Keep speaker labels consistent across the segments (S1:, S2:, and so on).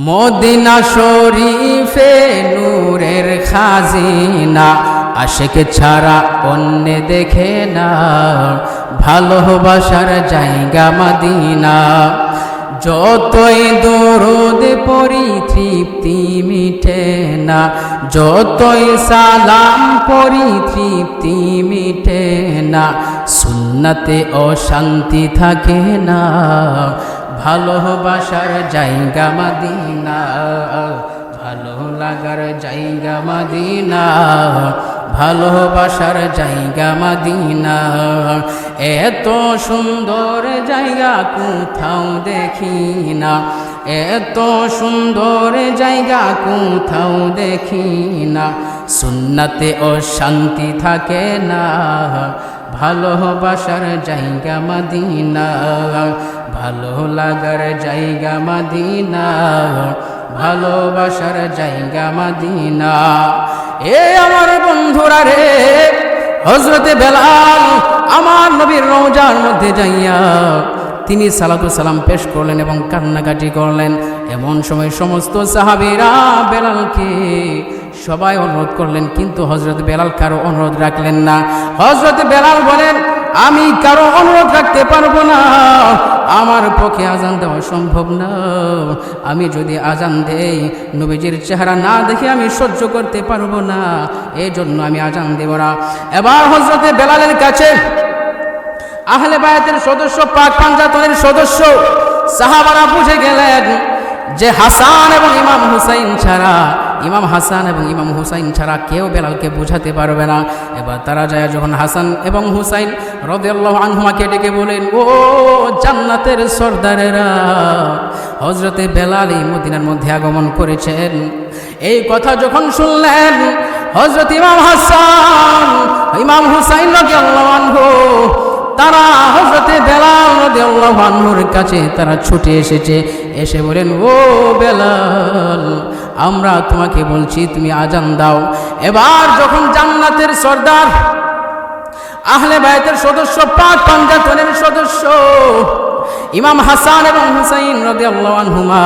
S1: Medina শরীফে নূরের খাজিনা, আশেক ছাড়া অন্য দেখে না। ভালোবাসার জায়গা মদিনা। যতই দরদ পরি তৃপ্তি মিটে না। যতই সালাম পরি তৃপ্তি মিটে না। সুন্নতে অশান্তি থাকে না। ভালোবাসার জায়গা মাদিনা, ভালো লাগার জায়গা মাদিনা ভালোবাসার জায়গা মাদিনা। এত সুন্দর জায়গা কোথাও দেখি না, এত সুন্দর জায়গা কোথাও দেখি না। সুন্নাতে অশান্তি থাকে না ভালোবাসার জায়গা মাদিনা ভালো লাগার জায়গা মাদিনা, ভালোবাসার জায়গা মাদিনা। এ আমার বন্ধুরা রে হজরতে বেলাল আমার নবীর রোজার মধ্যে যাইয়া তিনি সালাতু সালাম পেশ করলেন এবং কান্নাকাটি করলেন। এমন সময় সমস্ত সাহাবিরা বেলালকে সবাই অনুরোধ করলেন, কিন্তু হজরত বেলাল কারও অনুরোধ রাখলেন না। হজরত বেলাল বলেন আমি কারও অনুরোধ রাখতে পারব না। আমার পক্ষে আজান দেওয়া সম্ভব না। আমি যদি আজান দেই, নবীজির চেহারা না দেখে আমি সহ্য করতে পারব না। এই জন্য আমি আজান দেব না। এবার হজরতে বেলালের কাছে আহলে বায়াতের সদস্য, পাক পাঞ্জাতনের সদস্য, সাহাবারা বুঝে গেলেন যে হাসান এবং ইমাম হুসাইন ছাড়া ইমাম হাসান এবং ইমাম হুসাইন ছাড়া কেউ বেলালকে বুঝাতে পারবে না। এবার তারা যায় যখন হাসান এবং হুসাইন রদেল্লাহ আনহুমাকে ডেকে বলেন, ও জান্নাতের সর্দারেরা হজরতে বেলাল এই মদিনার মধ্যে আগমন করেছেন। এই কথা যখন শুনলেন হজরত ইমাম হাসান, ইমাম হুসাইন রদেল্লাহ আনহু, তারা হজরতে বেলাল রাদিয়াল্লাহু আনহুর কাছে তারা ছুটে এসেছে। এসে বলেন, ও বেলাল আমরা তোমাকে বলছি, তুমি আজান দাও। এবার যখন জান্নাতের সর্দার, আহলে বায়তের সদস্য, পাক পাঞ্জাতনের সদস্য, ইমাম হাসান এবং হুসাইন আনহুমা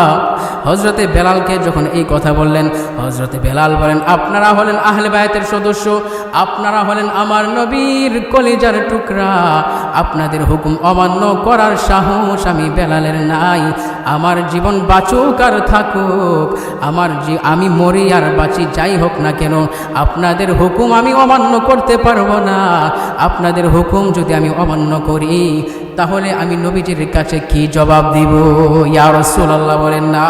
S1: হজরতে বেলালকে যখন এই কথা বললেন হজরতে বেলাল বলেন, আপনারা হলেন আহলে বায়তের সদস্য, আপনারা হলেন আমার নবীর কলিজার টুকরা। আপনাদের হুকুম অমান্য করার সাহস আমি বেলালের নাই। আমার জীবন বাঁচুক আর থাকুক, আমার আমি মরি আর বাঁচি, যাই হোক না কেন, আপনাদের হুকুম আমি অমান্য করতে পারব না। আপনাদের হুকুম যদি আমি অমান্য করি, তাহলে আমি নবীজির কাছে কি জবাব দিব? ইয়া আল্লাহ বলেন না।